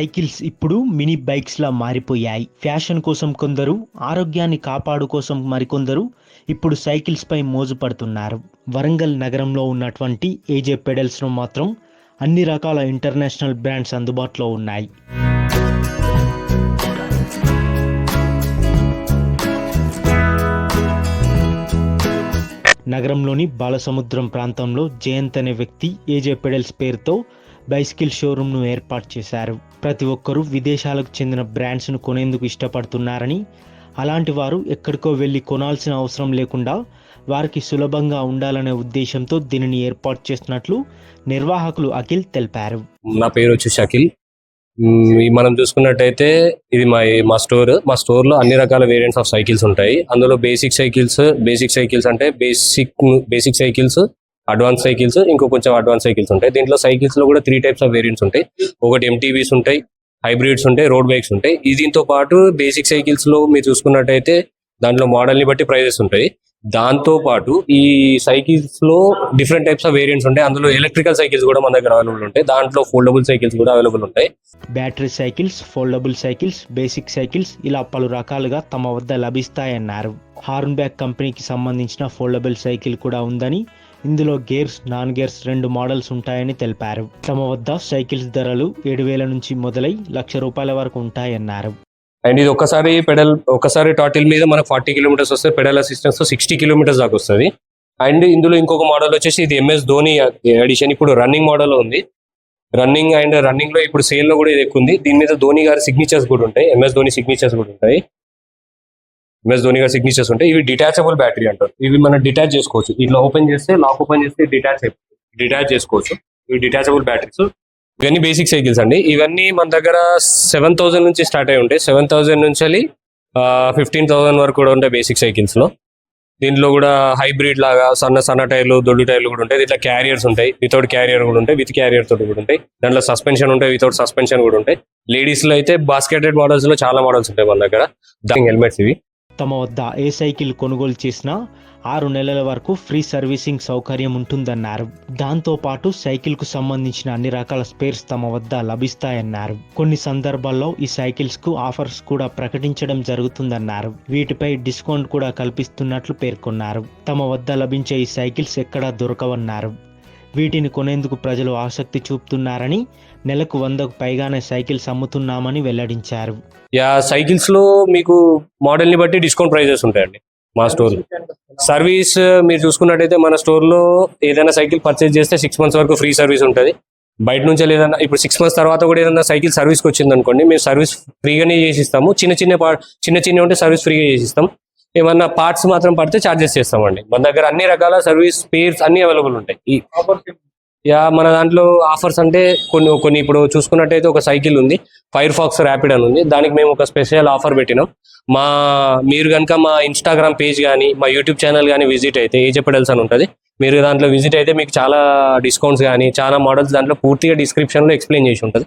Cycles ఇప్పుడు mini bikes లా మారిపోయాయి. Fashion కోసం కొందరు ఆరోగ్యాన్ని కాపాడు కోసం మరికొందరు ఇప్పుడు సైకిల్స్ పై మోజు పడుతున్నారు వరంగల్ నగరంలో ఉన్నటువంటి ఏజే పెడల్స్ మాత్రం అన్ని రకాల ఇంటర్నేషనల్ బ్రాండ్స్ అందుబాటులో ఉన్నాయి. నగరంలోని బాలసముద్రం ప్రాంతంలో జయంత్ అనే వ్యక్తి ఏజే పెడల్స్ పేరుతో బైసికిల్ షోరూమ్ను ఏర్పాటు చేశారు. ప్రతి ఒక్కరూ విదేశాలకు చెందిన బ్రాండ్స్ను కొనేందుకు ఇష్టపడుతున్నారని అలాంటి వారు ఎక్కడికో వెళ్ళి కొనాల్సిన అవసరం లేకుండా వారికి సులభంగా ఉండాలనే ఉద్దేశంతో దీనిని ఏర్పాటు చేస్తున్నట్లు నిర్వాహకులు అఖిల్ తెలిపారు. నా పేరు వచ్చి షకిల్ మనం చూసుకున్నట్టయితే ఇది మా మా స్టోర్. మా స్టోర్లో అన్ని రకాల వేరియంట్స్ ఆఫ్ సైకిల్స్ ఉంటాయి. అందులో బేసిక్ సైకిల్స్ బేసిక్ సైకిల్స్ అంటే basic basic cycles advance cycles ఇంకో కొంచెం అడ్వాన్స్ సైకిల్స్ ఉంటాయి. దీంట్లో సైకిల్స్లో కూడా త్రీ టైప్స్ ఆఫ్ వేరియంట్స్ ఉంటాయి. ఒకటి ఎంటీవీస్ ఉంటాయి హైబ్రిడ్స్ ఉంటాయి రోడ్ బైక్స్ ఉంటాయి. దీంతో పాటు బేసిక్ సైకిల్స్లో మీరు చూసుకున్నట్టయితే దాంట్లో మోడల్ని బట్టి ప్రైజెస్ ఉంటాయి. దాంతో పాటు ఈ సైకిల్స్లో డిఫరెంట్ టైప్స్ ఆఫ్ వేరియంట్స్ ఉంటాయి. అందులో ఎలక్ట్రికల్ సైకిల్స్ కూడా మన దగ్గర అవైలబుల్ ఉంటాయి. దాంట్లో ఫోల్డబుల్ సైకిల్స్ కూడా అవైలబుల్ ఉంటాయి. Battery cycles foldable cycles basic cycles ఇలా పలు రకాలుగా తమ వద్ద లభిస్తాయన్నారు. హార్న్ బ్యాక్ కంపెనీకి సంబంధించిన ఫోల్డబుల్ సైకిల్ కూడా ఉందని ఇందులో గేర్స్ నాన్ గేర్స్ రెండు మోడల్స్ ఉంటాయని తెలిపారు. తమ వద్ద సైకిల్స్ ధరలు ఏడు వేల నుంచి మొదలై లక్ష రూపాయల వరకు ఉంటాయన్నారు. అండ్ ఇది ఒకసారి పెడల్ ఒకసారి టాటిల్ మీద మనకు ఫార్టీ కిలోమీటర్స్ వస్తే పెడల్ అసిస్టెన్స్ సిక్స్టీ కిలోమీటర్స్ దాకా వస్తుంది. అండ్ ఇందులో ఇంకొక మోడల్ వచ్చేసి ఇది ఎంఎస్ ధోని ఎడిషన్ ఇప్పుడు రన్నింగ్ మోడల్ ఉంది. రన్నింగ్ అండ్ రన్నింగ్లో ఇప్పుడు సేల్లో కూడా ఇది ఎక్కువ ఉంది. దీని మీద ధోని గారి సిగ్నేచర్స్ కూడా ఉంటాయి. ఎంఎస్ ధోని సిగ్నేచర్స్ కూడా ఉంటాయి. ఎంఎస్ ధోని గారి సిగ్నేచర్స్ ఉంటాయి ఇవి డిటాచబుల్ బ్యాటరీ అంటారు. ఇవి మనం డిటాచ్ చేసుకోవచ్చు. ఇట్లా ఓపెన్ చేస్తే లాక్ ఓపెన్ చేస్తే డిటాచ్ డిటాచ్ చేసుకోవచ్చు. ఇవి డిటాచబుల్ బ్యాటరీస్ ఇవన్నీ బేసిక్ సైకిల్స్ అండి. ఇవన్నీ మన దగ్గర సెవెన్ థౌసండ్ నుంచి స్టార్ట్ అయి ఉంటాయి. సెవెన్ థౌసండ్ నుంచి ఫిఫ్టీన్ థౌసండ్ వరకు కూడా ఉంటాయి బేసిక్ సైకిల్స్లో. దీంట్లో కూడా హైబ్రిడ్ లాగా సన్న సన్న టైర్లు దొడ్డు టైర్లు కూడా ఉంటాయి. ఇట్లా క్యారియర్స్ ఉంటాయి. వితౌట్ క్యారియర్ కూడా ఉంటాయి. విత్ క్యారియర్ తోటి కూడా ఉంటాయి. దాంట్లో సస్పెన్షన్ ఉంటాయి. వితౌట్ సస్పెన్షన్ కూడా ఉంటాయి. లేడీస్లో అయితే బాస్కెటెడ్ మోడల్స్లో చాలా మోడల్స్ ఉంటాయి మన దగ్గర. హెల్మెట్స్ ఇవి. తమ వద్ద ఏ సైకిల్ కొనుగోలు చేసినా ఆరు నెలల వరకు ఫ్రీ సర్వీసింగ్ సౌకర్యం ఉంటుందన్నారు. దాంతోపాటు సైకిల్కు సంబంధించిన అన్ని రకాల స్పేర్స్ తమ వద్ద లభిస్తాయన్నారు. కొన్ని సందర్భాల్లో ఈ సైకిల్స్కు ఆఫర్స్ కూడా ప్రకటించడం జరుగుతుందన్నారు. వీటిపై డిస్కౌంట్ కూడా కల్పిస్తున్నట్లు పేర్కొన్నారు. తమ వద్ద లభించే ఈ సైకిల్స్ ఎక్కడా దొరకవన్నారు. వీటిని కొనేందుకు ప్రజలు ఆసక్తి చూపుతున్నారని నెలకు వందకు పైగానే సైకిల్స్ అమ్ముతున్నామని వెల్లడించారు. యా సైకిల్స్లో మీకు మోడల్ని బట్టి డిస్కౌంట్ ప్రైజెస్ ఉంటాయండి మా స్టోర్ సర్వీస్ మీరు చూసుకున్నట్టయితే మన స్టోర్లో ఏదైనా సైకిల్ పర్చేజ్ చేస్తే సిక్స్ మంత్స్ వరకు ఫ్రీ సర్వీస్ ఉంటుంది. బయట నుంచి ఏదైనా ఇప్పుడు సిక్స్ మంత్స్ తర్వాత కూడా ఏదైనా సైకిల్ సర్వీస్కి వచ్చింది అనుకోండి మేము సర్వీస్ ఫ్రీగానే చేసిస్తాము. చిన్న చిన్న చిన్న చిన్న ఉంటే సర్వీస్ ఫ్రీగా చేసిస్తాం. ఏమన్నా పార్ట్స్ మాత్రం పడితే చార్జెస్ చేస్తామండి. మన దగ్గర అన్ని రకాల సర్వీస్ పేర్స్ అన్ని అవైలబుల్ ఉంటాయి. యా మన దాంట్లో ఆఫర్స్ అంటే కొన్ని కొన్ని ఇప్పుడు చూసుకున్నట్టయితే ఒక సైకిల్ ఉంది. ఫైర్ ఫాక్స్ ర్యాపిడ్ అని ఉంది. దానికి మేము ఒక స్పెషల్ ఆఫర్ పెట్టినాం. మా మీరు కనుక మా ఇన్స్టాగ్రామ్ పేజ్ కానీ మా యూట్యూబ్ ఛానల్ కానీ విజిట్ అయితే ఏజే పెడల్స్ అని ఉంటుంది మీరు దాంట్లో విజిట్ అయితే మీకు చాలా డిస్కౌంట్స్ కానీ చాలా మోడల్స్ దాంట్లో పూర్తిగా డిస్క్రిప్షన్లో ఎక్స్ప్లెయిన్ చేసి ఉంటుంది.